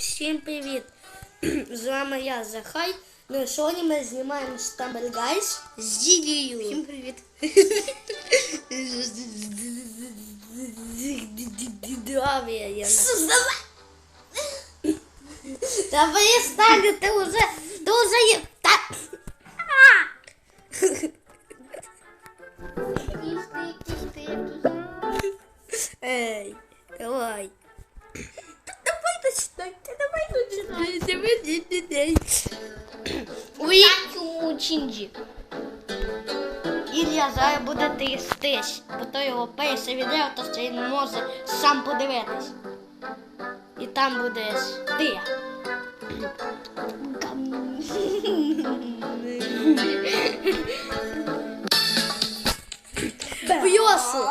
Всім привіт! З вами я Захай. Ну і сьогодні ми знімаємо Stumble Guys з Ділією. Всім привіт. Та перестань, ти вже, ти вже є. якому? Ілля зараз буде трястись, бо то його перше відео, то що він може сам подивитись. І там будеш ти. Йосу,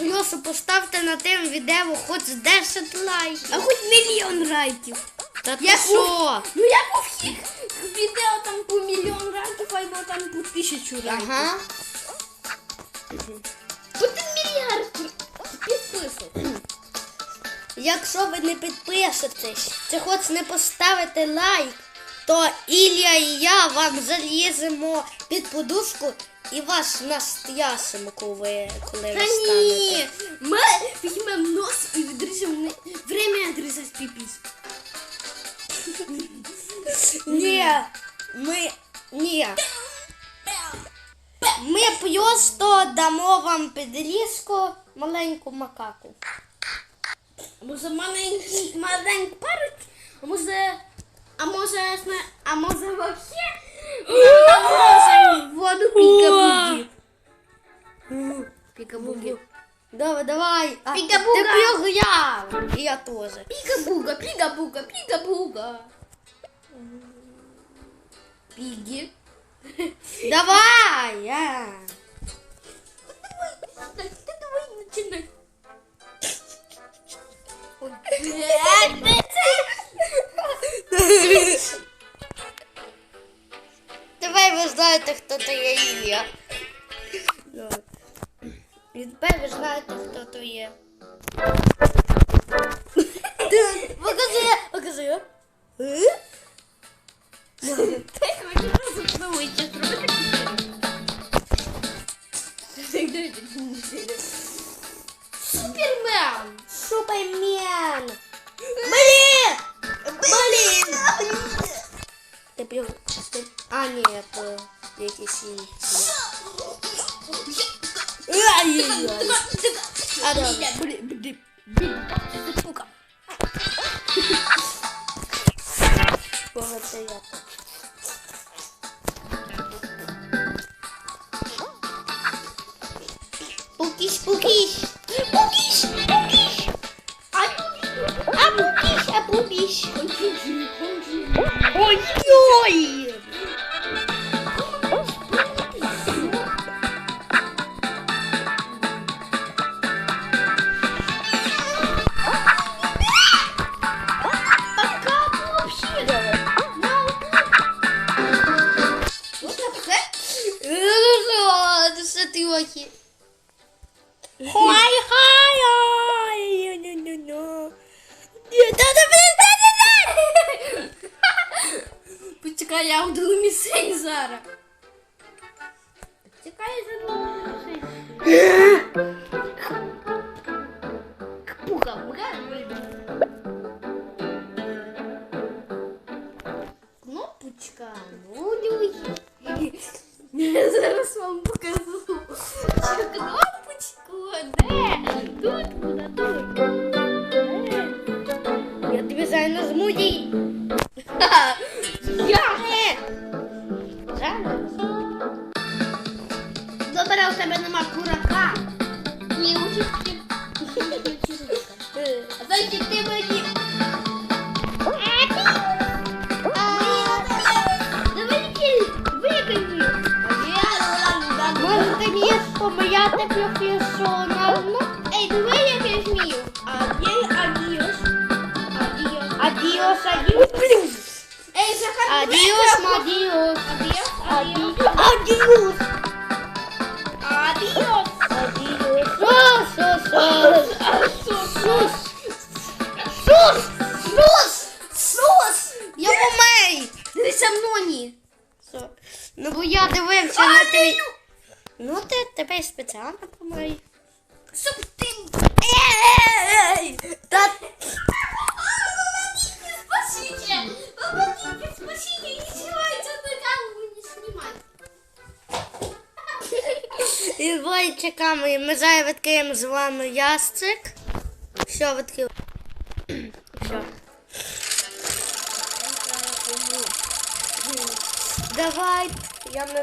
Йосу, поставте на тим відео хоч 10 лайків. А хоч мільйон лайків. Та ти що? Ну я по всіх або там по тисячу лайків. Ага. Один мільярд підписок. Якщо ви не підпишетесь, чи хоч не поставите лайк, то Ілля і я вам заліземо під подушку і вас настрясимо, коли коли ви Та станете. ні, ми візьмемо нос і відріжемо не- время відрізати піпіс. Ні, ми ні. Ми просто дамо вам підрізку маленьку макаку. Може маленький маленький парить, а може, а може, а може вообще в воду. Пікабугі. Давай, давай. Піка-буга. Ти програв. І я теж. Пікабуга, пікабуга, пікабуга. Пігі. Давай. А. Давай, ти давай починай. Ой, Давай ви знаєте, хто то є Ілля. І тепер ви знаєте, хто Ай-яй-яй. А, Почекай, я в другому сцені зараз. Чекай за мною. Пуха, ти мені поміяти професіонально? Ей, диви, як я вмію. Адіос. Адіос. Адіос, адіос. Ей, Захар, Адіос, мадіос. Адіос. Адіос. Адіос. Адіос. Адіос. Сос, сос, сос. Сус. Сус. Сус! Сус! Я помей! Дивися мені. Що? Ну бо я дивився на твій. Ну ти тебе спеціально помий. Щоб ти... Ей! Та Спасите! Помогите, спасите! Не снимайте эту камеру, не снимайте. І чекаємо, ми зараз відкриємо з вами ящик. Все, відкрив. Все. Давай, я не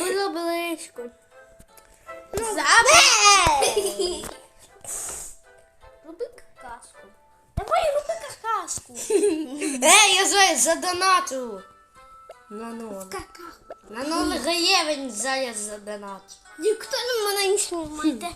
Було близько. Ну, Забей! Роби какашку. Давай, роби какашку. Ей, я за задонату. На ноль. На ноль гривень зараз задонату. Ніхто на мене не знімайте.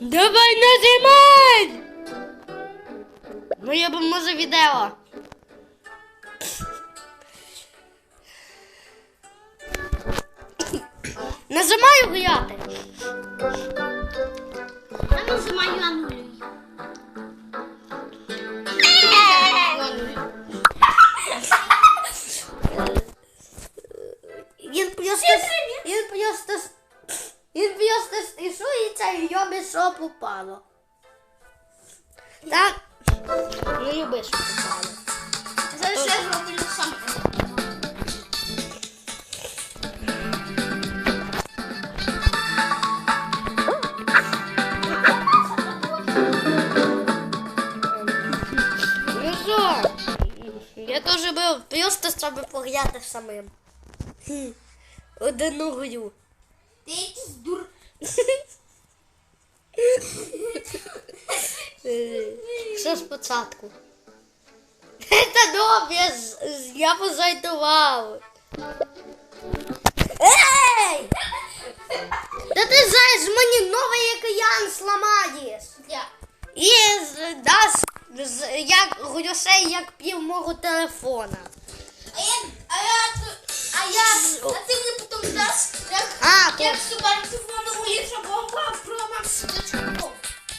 Давай нажимай! Ну я б може відео. Нажимаю грати. Стишується і йому що попало. Так? Не любиш що попало. Зараз я зроблю сам. Ну що? Я теж був просто щоб пограти самим. Хм. Одну грю. Ти якийсь дур. Е, Що спочатку? Та добре, з- з- я позайтував. Ей! Та ти знаєш, мені новий екран сламаєш. Я. І дасть як грошей, як пів мого телефона. А я, а я, а я, а ти мені потім даш, як, А, то- як собаці в ліша бомба.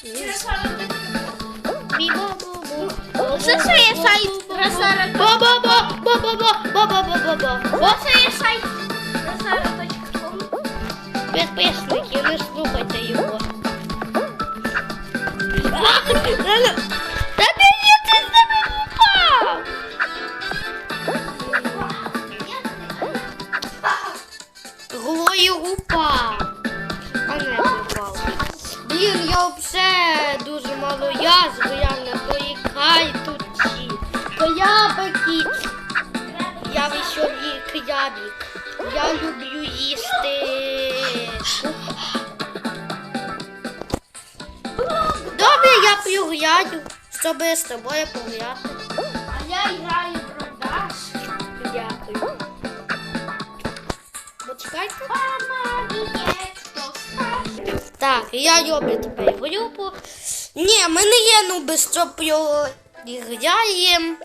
Через Бі-бо-бо-бо. Це що є сайт Расара. Бо-бо-бо, бо-бо-бо, бо-бо-бо-бо-бо. Оце є сайт Расара.ком. Підписники, не слухайте його. Веселий. Я люблю їсти. Добре, я погуляю, щоб з тобою погуляти. А я граю в продаж. Дякую. Почекайте. Помогите, хто скаже. Так, я люблю тебе групу. Ні, ми не є нуби, щоб його граємо.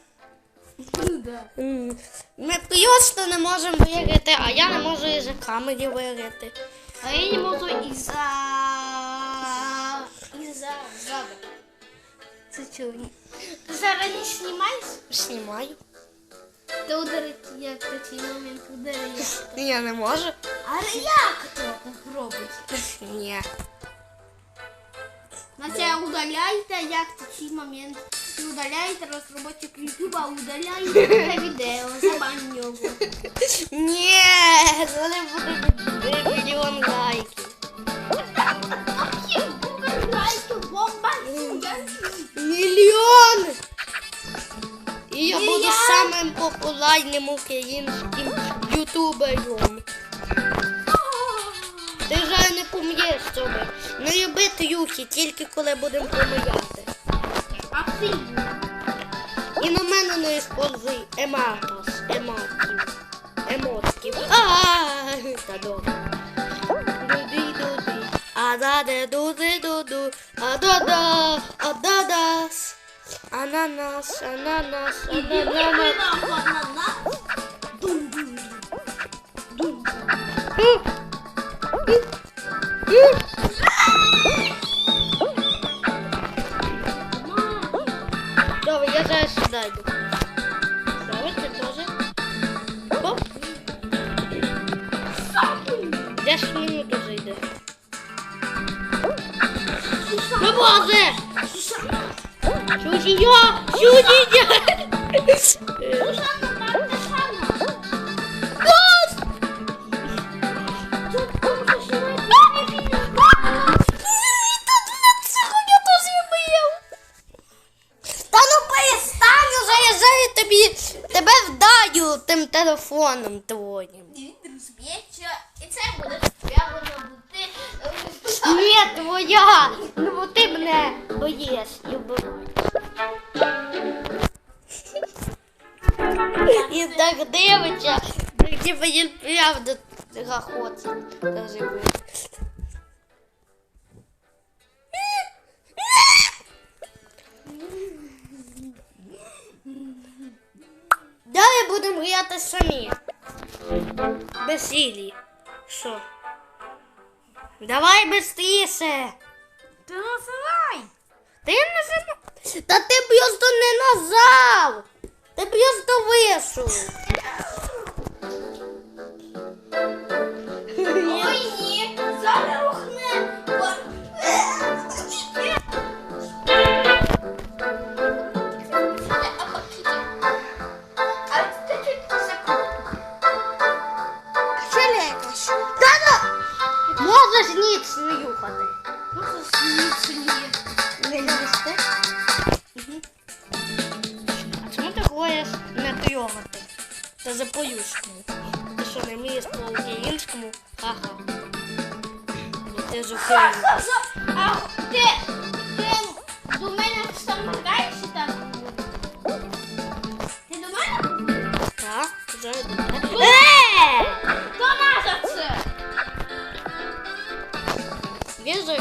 Ми просто не можемо виграти, а я не можу із камері виграти. А я не можу із-за... із-за жаби. Це чого? Ти зараз не знімаєш? Знімаю. Ти ударить, як такий момент ударить. Я не можу. Але як то робить? Ні. На це удаляйте, як такий момент. Не удаляйте розробочик Ютуба, удаляйте це відео, забань його. Ні, це не буде мільйон лайків. Мільйон! І я буду самим популярним українським ютубером. Ти вже не пом'єш себе. Не любити юхи, тільки коли будемо помиляти. А всім. І на мене не используй ематос, ематів, емотків. А, та добре. Дуди, дуди. А а да де ду ди ду ду, а да да, а да дас. Ананас, ананас, ананас. Добре, я зараз тобі тебе вдаю тим телефоном твоїм. Він розуміє, що і це буде. Ні, твоя! Ну ти мене і вбиваєш. І так дивиться, як типа він правда. Даже. Далі будемо грати самі. Без Ілії. Що? Давай быстріше. Ти називай! Ти нажав. Та ти просто не нажав. Ти просто вийшов. Чому ти не трогати? Та за по-юшкому. Ти що, не вмієш по-українському? Ага. Ну, Ти ж українська. А ти, ти до мене вставляєш чи так? Ти до мене? Так, вже йду. Е! Хто назад це? В'язай